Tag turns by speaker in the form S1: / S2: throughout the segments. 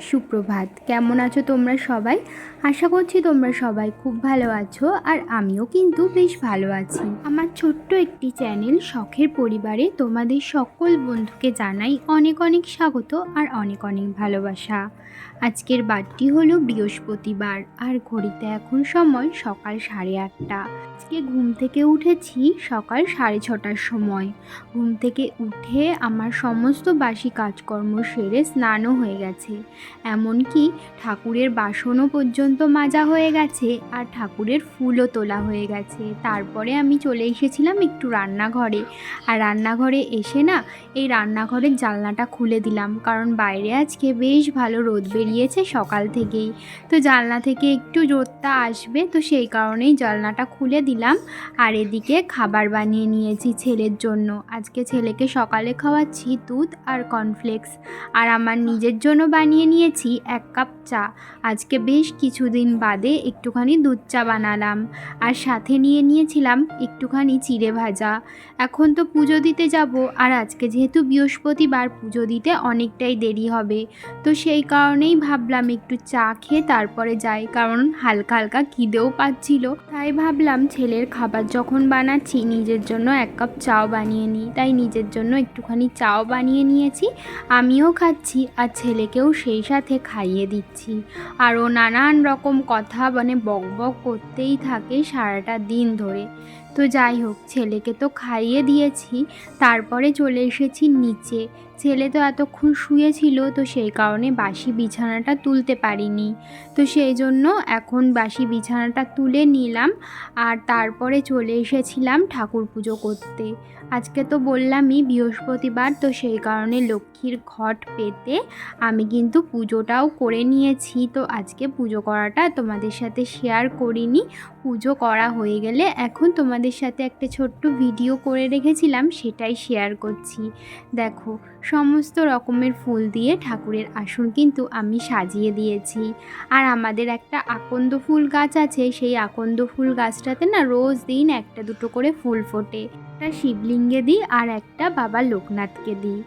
S1: সুপ্রভাত। কেমন আছো তোমরা সবাই? আশা করছি তোমরা সবাই খুব ভালো আছো আর আমিও কিন্তু বেশ ভালো আছি। আমার ছোট্ট একটি চ্যানেল শখের পরিবারে তোমাদের সকল বন্ধুকে জানাই অনেক অনেক স্বাগত আর অনেক অনেক ভালোবাসা। আজকের বারটি হলো বৃহস্পতিবার আর ঘড়িতে এখন সময় সকাল সাড়ে আটটা। আজকে ঘুম থেকে উঠেছি সকাল সাড়ে ছটার সময়। ঘুম থেকে উঠে আমার সমস্ত বাসি কাজকর্ম সেরে স্নানও হয়ে গেছে। এমনকি ঠাকুরের বাসনও পর্যন্ত মাজা হয়ে গেছে আর ঠাকুরের ফুলও তোলা হয়ে গেছে। তারপরে আমি চলে এসেছিলাম একটু রান্নাঘরে। আর রান্নাঘরে এসে না এই রান্নাঘরের জানলাটা খুলে দিলাম। কারণ বাইরে আজকে বেশ ভালো রোদ বেরিয়েছে সকাল থেকেই। তো জানলা থেকে একটু রোদটা আসবে, তো সেই কারণেই জানলাটা খুলে দিলাম। আর এদিকে খাবার বানিয়ে নিয়েছি ছেলের জন্য। আজকে ছেলেকে সকালে খাওয়াচ্ছি দুধ আর কর্নফ্লেক্স আর আমার নিজের জন্য বানিয়ে নিয়েছি এক কাপ চা। আজকে বেশ কিছুদিন বাদে একটুখানি দুধ চা বানালাম। আর সাথে নিয়ে নিয়েছিলাম একটুখানি চিড়ে ভাজা। এখন তো পুজো দিতে যাব, আর আজকে যেহেতু বৃহস্পতিবার, পুজো দিতে অনেকটাই দেরি হবে। তো সেই কারণেই ভাবলাম একটু চা খেয়ে তারপরে যাই, কারণ হালকা হালকা খিদেও পাচ্ছিল। তাই ভাবলাম ছেলের খাবার যখন বানাচ্ছি, নিজের জন্য এক কাপ চাও বানিয়ে নিই। তাই নিজের জন্য একটুখানি চাও বানিয়ে নিয়েছি, আমিও খাচ্ছি আর ছেলেকেও সেই সাথে খাইয়ে দিচ্ছি। আর ও নানান রকম কথা মানে বক বক করতেই থাকে সারাটা দিন ধরে। তো যাই হোক, ছেলেকে তো খাইয়ে দিয়েছি, তারপরে চলে এসেছি নিচে। ছেলে তো এতক্ষণ শুয়েছিল তো সেই কারণে বাসি বিছানাটা তুলতে পারিনি। তো সেই জন্য এখন বাসি বিছানাটা তুলে নিলাম আর তারপরে চলে এসেছিলাম ঠাকুর পুজো করতে। আজকে তো বললামই বৃহস্পতিবার, তো সেই কারণে লক্ষ্মীর ঘট পেতে আমি কিন্তু পুজোটাও করে নিয়েছি। তো আজকে পুজো করাটা তোমাদের সাথে শেয়ার করিনি। পুজো করা হয়ে গেলে এখন তোমাদের সাথে একটা ছোট্ট ভিডিও করে রেখেছিলাম, সেটাই শেয়ার করছি। দেখো সমস্ত রকমের ফুল দিয়ে ঠাকুরের আসন কিন্তু আমি সাজিয়ে দিয়েছি। আর আমাদের একটা আকন্দ ফুল গাছ আছে, সেই আকন্দ ফুল গাছটাতে না রোজ দিন একটা দুটো করে ফুল ফোটে। একটা শিবলিঙ্গে দিই আর একটা বাবা লোকনাথকে দিই।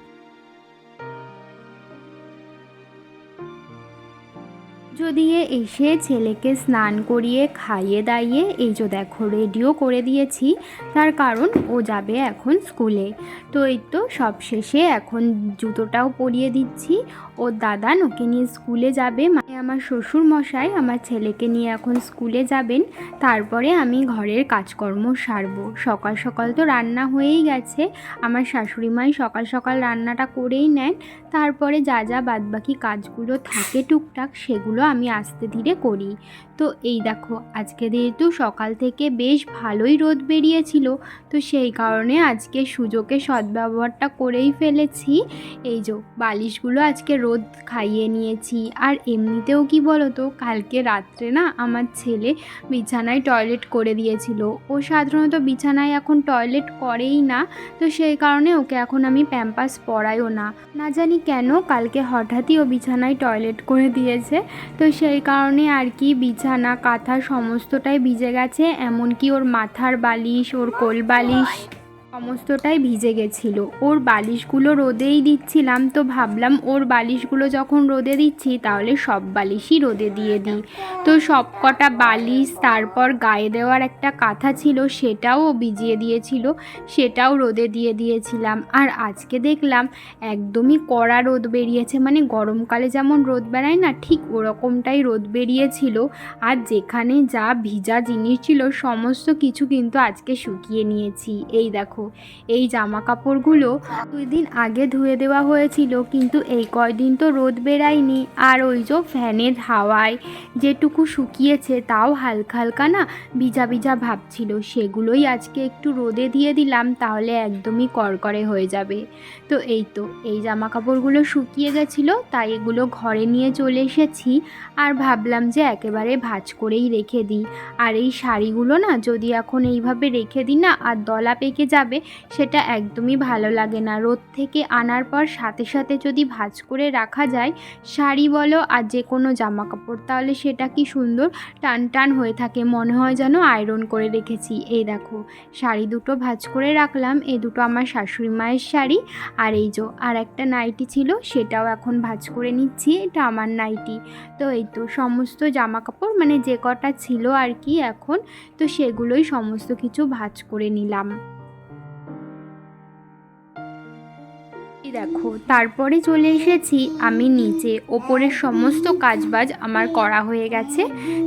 S1: দিয়ে এসে ছেলেকে স্নান করিয়ে খাইয়ে দাইয়ে, এই যে দেখো রেডিও করে দিয়েছি, তার কারণ ও যাবে এখন স্কুলে। তো এই তো সব শেষে এখন জুতোটাও পরিয়ে দিচ্ছি। ওর দাদান ওকে নিয়ে স্কুলে যাবে? মানে আমার শ্বশুর মশাই আমার ছেলেকে নিয়ে এখন স্কুলে যাবেন, তারপরে আমি ঘরের কাজকর্ম সারব। সকাল সকাল তো রান্না হয়েই গেছে। আমার শাশুড়ি মাই সকাল সকাল রান্নাটা করেই নেন। তারপরে যা যা বাদবাকি কাজগুলো থাকে টুকটাক, সেগুলো আমি আস্তে ধীরে করি। তো এই দেখো, আজকে যেহেতু সকাল থেকে বেশ ভালোই রোদ বেরিয়েছিল, তো সেই কারণে আজকে সুযোগে সদ্ব্যবহারটা করেই ফেলেছি। এই যে বালিশগুলো আজকে রোদ খাইয়ে নিয়েছি, আর এমনিতেও কি বলো তো কালকে রাত্রে না আমার ছেলে বিছানায় টয়লেট করে দিয়েছিল। ও সাধারণত বিছানায় এখন টয়লেট করেই না, তো সেই কারণে ওকে এখন আমি প্যাম্পাস পরাইও না। না জানি কেন, কালকে হঠাৎই ও বিছানায় টয়লেট করে দিয়েছে, তো সেই কারণে আর কি বিছানা কাঁথা সমস্তটাই ভিজে গেছে এমনকি ওর মাথার বালিশ ওর কোল বালিশ। সমস্তটাই ভিজে গেছিল। ওর বালিশগুলো রোদেই দিচ্ছিলাম তো ভাবলাম, ওর বালিশগুলো যখন রোদে দিচ্ছি তাহলে সব বালিশই রোদে দিয়ে দিই। তো সব কটা বালিশ, তারপর গায়ে দেওয়ার একটা কাঁথা ছিল সেটাও ভিজিয়ে দিয়েছিল, সেটাও রোদে দিয়ে দিয়েছিলাম। আর আজকে দেখলাম একদমই কড়া রোদ বেরিয়েছে মানে গরমকালে যেমন রোদ বেড়ায় না, ঠিক ওরকমটাই রোদ বেরিয়েছিল। আর যেখানে যা ভিজা জিনিস ছিল, সমস্ত কিছু কিন্তু আজকে শুকিয়ে নিয়েছি। এই দেখো। এই জামা কাপড়গুলো দুই দিন আগে ধুয়ে দেওয়া হয়েছিল, কিন্তু এই কয়দিন তো রোদ বেরায়নি আর ওই যে ফ্যানের হাওয়ায় যেটুকু শুকিয়েছে, তাও হালকা হালকা না ভিজা ভিজা ভাব ছিল। সেগুলোই আজকে একটু রোদে দিয়ে দিলাম, তাহলে একদমই করকরে হয়ে যাবে। তো এই তো, এই জামা কাপড়গুলো শুকিয়ে গেছিল, তাই এগুলো ঘরে নিয়ে চলে এসেছি। আর ভাবলাম যে একেবারে ভাঁজ করেই রেখে দিই। আর এই শাড়িগুলো না যদি এখন এইভাবে রেখে দিই না, আর দলা পেকে যাবে যাবে সেটা একদমই ভালো লাগে না। রোদ থেকে আনার পর সাথে সাথে যদি ভাজ করে রাখা যায়, শাড়ি বলো আর যে কোনো জামা কাপড় তাহলে সেটা কি সুন্দর টান টান হয়ে থাকে। মনে হয় যেন আয়রন করে রেখেছি। এই দেখো, শাড়ি দুটো ভাঁজ করে রাখলাম এই দুটো আমার শাশুড়ি মায়ের শাড়ি আর এই যে, আর একটা নাইটি ছিল, সেটাও এখন ভাজ করে নিচ্ছি, এটা আমার নাইটি। তো এই তো, সমস্ত জামা কাপড় মানে যে কটা ছিল আর কি এখন, তো সেগুলোই সমস্ত কিছু ভাজ করে নিলাম। দেখো, তারপরে চলে এসেছি, আমি নিচে। ওপরের সমস্ত কাজবাজ আমার করা হয়ে গেছে।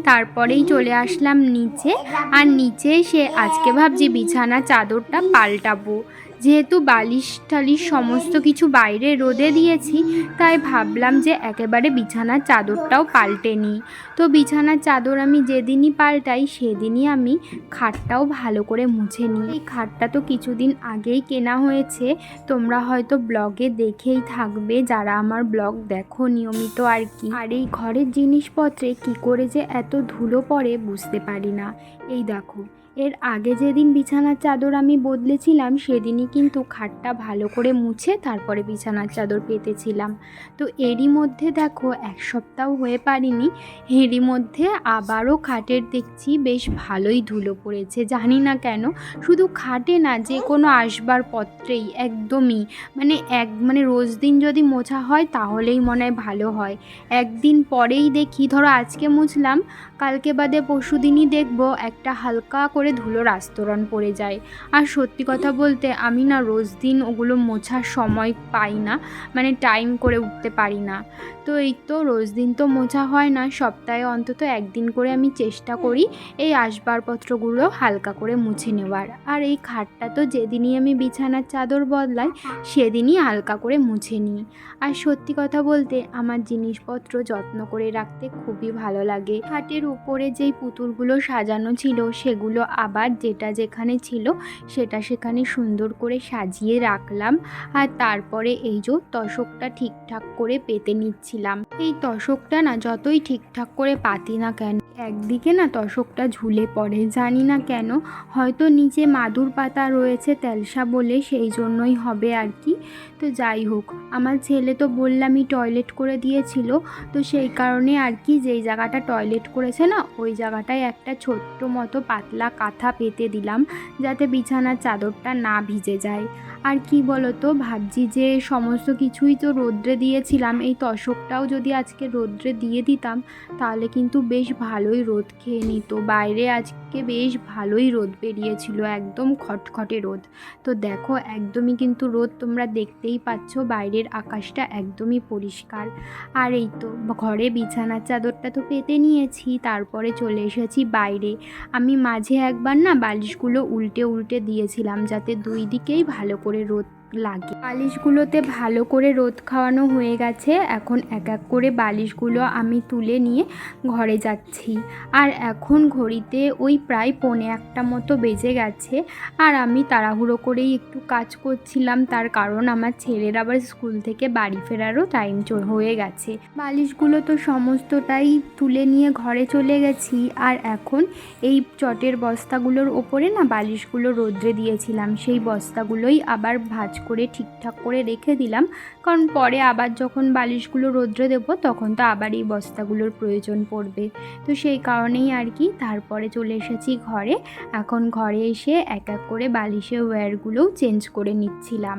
S1: তারপরেই চলে আসলাম নিচে। আর নিচে এসে আজকে ভাবছি বিছানা চাদরটা পাল্টাবো। যেহেতু বালিশ টালিশ সমস্ত কিছু বাইরে রোদে দিয়েছি, তাই ভাবলাম যে একেবারে বিছানার চাদরটাও পাল্টে নিই। তো বিছানার চাদর আমি যেদিনই পাল্টাই, সেদিনই আমি খাটটাও ভালো করে মুছে নিই। এই খাটটা তো কিছুদিন আগেই কেনা হয়েছে। তোমরা হয়তো ব্লগে দেখেই থাকবে, যারা আমার ব্লগ দেখো নিয়মিত আর কি। আর এই ঘরের জিনিসপত্রে কি করে যে এত ধুলো পড়ে বুঝতে পারি না। এই দেখো। এর আগে যেদিন বিছানার চাদর আমি বদলেছিলাম, সেদিনই কিন্তু খাটটা ভালো করে মুছে তারপরে বিছানার চাদর পেতেছিলাম। তো এরই মধ্যে দেখো, এক সপ্তাহ হয়ে পারিনি, এরই মধ্যে আবারও খাটের দেখছি, বেশ ভালোই ধুলো পড়েছে, জানি না কেন। শুধু খাটে না যে কোনো আসবার পত্রেই, একদমই। মানে এক মানে রোজ দিন যদি মোছা হয়, তাহলেই মনে হয় ভালো হয়। একদিন পরেই দেখি, ধরো আজকে মুছলাম কালকে বাদে পরশু দিনই দেখব একটা হালকা করে ধুলোর আস্তরণ পড়ে যায়। আর সত্যি কথা বলতে আমি না রোজ দিন ওগুলো মোছার সময় পাই না মানে টাইম করে উঠতে পারি না। তো এই তো রোজ দিন তো মোছা হয় না, সপ্তাহে অন্তত একদিন করে আমি চেষ্টা করি এই আসবাবপত্রগুলো হালকা করে মুছে নেওয়ার। আর এই খাটটা তো যেদিনই আমি বিছানার চাদর বদলাই, সেদিনই হালকা করে মুছে নিই। আর সত্যি কথা বলতে আমার জিনিসপত্র যত্ন করে রাখতে খুবই ভালো লাগে। খাটের উপরে যেই পুতুলগুলো সাজানো ছিল, সেগুলো আবার যেটা যেখানে ছিল, সেটা সেখানে সুন্দর করে সাজিয়ে রাখলাম। আর তারপরে এই যে তশকটা ঠিকঠাক করে পেতে নিচ্ছিলাম। এই তশকটা না যতই ঠিকঠাক করে পাতি না কেন, একদিকে না তশকটা ঝুলে পড়ে, জানি না কেন। হয়তো নিচে মাদুর পাতা রয়েছে তেলসা বলে, সেই জন্যই হবে আর কি। তো যাই হোক, আমার ছেলে তো বললামই টয়লেট করে দিয়েছিল, তো সেই কারণে আর কি যেই জায়গাটা টয়লেট করেছে না? ওই জায়গাটায় একটা ছোট্ট মতো পাতলা কাঁথা পেতে দিলাম, যাতে বিছানার চাদরটা না ভিজে যায়। আর কি বলতো, ভাবছি যে সমস্ত কিছুই তো রোদ্রে দিয়েছিলাম, এই তশকটাও যদি আজকে রোদ্রে দিয়ে দিতাম, তাহলে কিন্তু বেশ ভালোই রোদ খেয়ে নিত। বাইরে আজকে বেশ ভালোই রোদ বেরিয়েছিল, একদম খটখটে রোদ। তো দেখো, একদমই কিন্তু রোদ তোমরা দেখতেই পাচ্ছ, বাইরের আকাশটা একদমই পরিষ্কার। আর এই তো, ঘরে বিছানার চাদরটা তো পেতে নিয়েছি, তারপরে চলে এসেছি বাইরে। আমি মাঝে একবার না বালিশগুলো উল্টে উল্টে দিয়েছিলাম, যাতে দুই দিকেই ভালো করে রোদ লাগে। বালিশগুলোতে ভালো করে রোদ খাওয়ানো হয়ে গেছে। এখন এক এক করে বালিশগুলো আমি তুলে নিয়ে ঘরে যাচ্ছি। আর এখন ঘড়িতে ওই প্রায় পৌনে একটা মতো বেজে গেছে। আর আমি তাড়াহুড়ো করেই একটু কাজ করছিলাম। তার কারণ আমার ছেলের আবার স্কুল থেকে বাড়ি ফেরারও টাইম হয়ে গেছে। বালিশগুলো তো সমস্তটাই তুলে নিয়ে ঘরে চলে গেছি। আর এখন এই চটের বস্তাগুলোর ওপরে না বালিশগুলো রোদ্রে দিয়েছিলাম। সেই বস্তাগুলোই আবার ভাজ করে ঠিকঠাক করে রেখে দিলাম। কারণ পরে আবার যখন বালিশগুলো রোদ্রে দেবো, তখন তো আবার এই বস্তাগুলোর প্রয়োজন পড়বে। তো সেই কারণেই আর কি তারপরে চলে এসেছি ঘরে। এখন ঘরে এসে এক এক করে বালিশের ওয়্যারগুলোও চেঞ্জ করে নিচ্ছিলাম।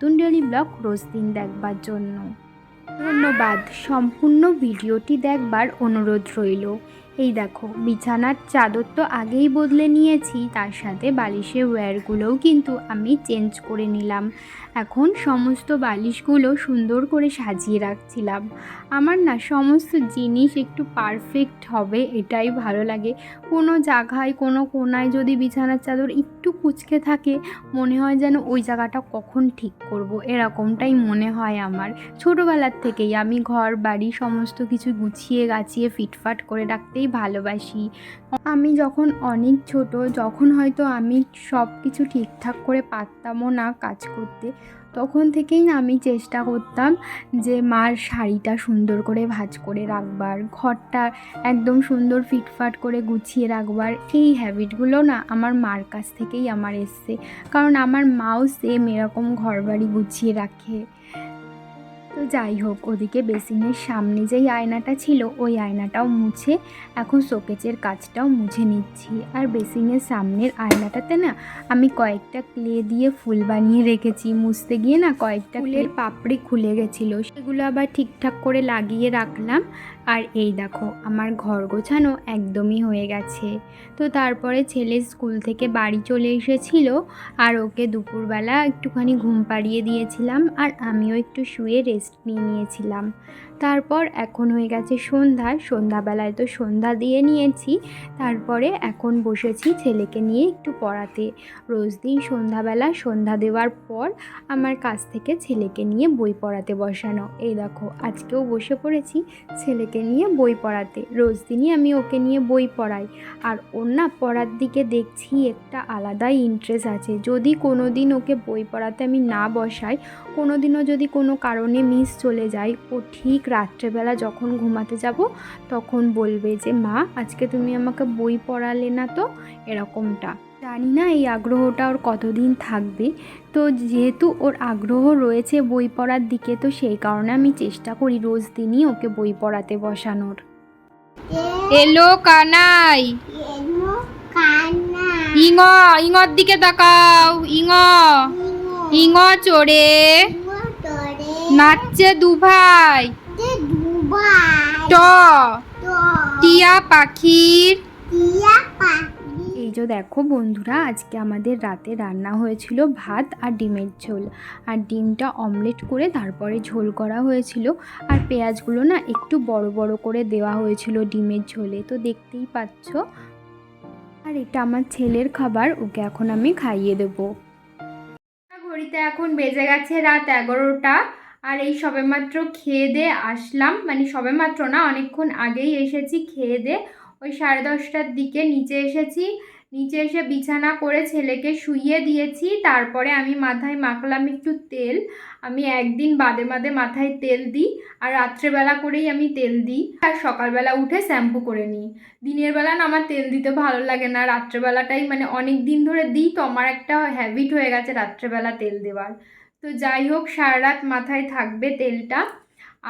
S1: ডেলি ব্লগ রোজ দিন দেখবার জন্য। ধন্যবাদ। সম্পূর্ণ ভিডিওটি দেখবার অনুরোধ রইল। এই দেখো, বিছানার চাদর তো আগেই বদলে নিয়েছি, তার সাথে বালিশের ওয়্যারগুলোও কিন্তু আমি চেঞ্জ করে নিলাম। এখন সমস্ত বালিশগুলো সুন্দর করে সাজিয়ে রাখছিলাম। আমার না সমস্ত জিনিস একটু পারফেক্ট হবে, এটাই ভালো লাগে। কোনো জায়গায়, কোনো কোনায় যদি বিছানার চাদর একটু কুচকে থাকে, মনে হয় যেন ওই জায়গাটা কখন ঠিক করব, এরকমটাই মনে হয় আমার। ছোটোবেলার থেকেই আমি ঘর, বাড়ি সমস্ত কিছু গুছিয়ে, গাছিয়ে, ফিটফাট করে রাখতেই ভালোবাসি। আমি যখন অনেক ছোট, যখন হয়তো আমি সব কিছু ঠিকঠাক করে পারতামও না কাজ করতে, তখন থেকেই আমি চেষ্টা করতাম যে মার শাড়িটা সুন্দর করে ভাঁজ করে রাখবার, ঘরটা একদম সুন্দর ফিটফাট করে গুছিয়ে রাখবার। এই হ্যাবিটগুলো না আমার মার কাছ থেকেই আমার এসছে। কারণ আমার মাও সেম এরকম ঘরবাড়ি গুছিয়ে রাখে। তো যাই হোক ওদিকে বেসিনের সামনে যেই আয়নাটা ছিল ওই আয়নাটাও মুছে এখন শোকেচের কাজটাও মুছে নিচ্ছি। আর বেসিনের সামনের আয়নাটাতে না আমি কয়েকটা ক্লে দিয়ে ফুল বানিয়ে রেখেছি। মুছতে গিয়ে না কয়েকটা ফুলের পাপড়ি খুলে গেছিল। সেগুলো আবার ঠিকঠাক করে লাগিয়ে রাখলাম। আর এই দেখো, আমার ঘর গোছানো একদমই হয়ে গেছে। তো তারপরে ছেলে স্কুল থেকে বাড়ি চলে এসেছিল আর ওকে দুপুরবেলা একটুখানি ঘুম পাড়িয়ে দিয়েছিলাম আর আমিও একটু শুয়ে রেস্ট নিয়ে নিয়েছিলাম। তারপর এখন হয়ে গেছে সন্ধ্যা, সন্ধ্যাবেলায় তো সন্ধ্যা দিয়ে নিয়েছি। তারপরে এখন বসেছি ছেলেকে নিয়ে একটু পড়াতে। রোজ দিন সন্ধ্যাবেলা সন্ধ্যা দেওয়ার পর আমার কাছ থেকে ছেলেকে নিয়ে বই পড়াতে বসানো। এই দেখো, আজকেও বসে পড়েছি, ছেলেকে নিয়ে বই পড়াতে। রোজ দিনই আমি ওকে নিয়ে বই পড়াই। আর ওর না পড়ার দিকে দেখছি একটা আলাদাই ইন্টারেস্ট আছে। যদি কোনো দিন ওকে বই পড়াতে আমি না বসাই কোনো দিনও যদি কোনো কারণে মিস চলে যায়, ও ঠিক রাত্রেবেলা যখন ঘুমাতে যাব, তখন বলবে যে, মা, আজকে তুমি আমাকে বই পড়ালে না তো? এরকমটা। জানি না এই আগ্রহটা ওর কতদিন থাকবে। তো যেহেতু ওর আগ্রহ রয়েছে বই পড়ার দিকে তো সেই কারণে আমি চেষ্টা করি রোজ দিনই ওকে বই পড়াতে বসানোর। এলো কানাই। ইঙ ইঙর দিকে তাকাও ইঙ। ইঙ। চড়ে। নাচছে দুভাই। ট। টিয়া পাখির।
S2: টিয়া পাখি।
S1: এই যে দেখো বন্ধুরা, আজকে আমাদের রাতে রান্না হয়েছিল ভাত আর ডিমের ঝোল। আর ডিমটা অমলেট করে তারপরে ঝোল করা হয়েছিল। আর পেঁয়াজগুলো না একটু বড় বড় করে দেওয়া হয়েছিল ডিমের ঝোলে, তো দেখতেই পাচ্ছ। আর এটা আমার ছেলের খাবার, ওকে এখন আমি খাইয়ে দেবো। ঘড়িতে এখন বেজে গেছে রাত এগারোটা, আর এই সবেমাত্র খেয়ে দিয়ে আসলাম। মানে সবেমাত্র না, অনেকক্ষণ আগেই এসেছি খেয়ে দিয়ে ওই সাড়ে দশটার দিকে নিচে এসেছি। নিচে এসে বিছানা করে ছেলেকে শুইয়ে দিয়েছি, তারপরে আমি মাথায় মাখলাম একটু তেল। আমি একদিন বাদে বাদে মাথায় তেল দিই আর রাত্রেবেলা করেই আমি তেল দিই। আর সকালবেলা উঠে শ্যাম্পু করে নিই। দিনের বেলা না আমার তেল দিতে ভালো লাগে না, রাত্রেবেলাটাই মানে অনেক দিন ধরে দিই তো আমার একটা হ্যাবিট হয়ে গেছে রাত্রেবেলা তেল দেওয়ার। তো যাই হোক সারা রাত মাথায় থাকবে তেলটা।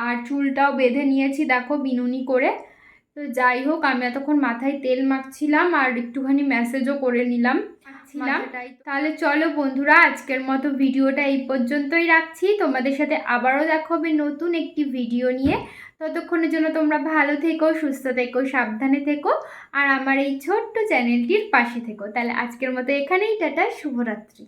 S1: আর চুলটাও বেঁধে নিয়েছি দেখো বিনুনি করে। তো যাই হোক আমি এতক্ষণ মাথায় তেল মাখছিলাম আর একটুখানি মেসেজও করে নিলাম। ছিলাম তাহলে চলো বন্ধুরা আজকের মতো ভিডিওটা এই পর্যন্তই রাখছি। তোমাদের সাথে আবারও দেখা হবে নতুন একটি ভিডিও নিয়ে। ততক্ষণের জন্য তোমরা ভালো থেকো সুস্থ থেকো সাবধানে থেকো আর আমার এই ছোট্ট চ্যানেলটির পাশে থেকো। তাহলে আজকের মতো এখানেই টাটা শুভরাত্রি।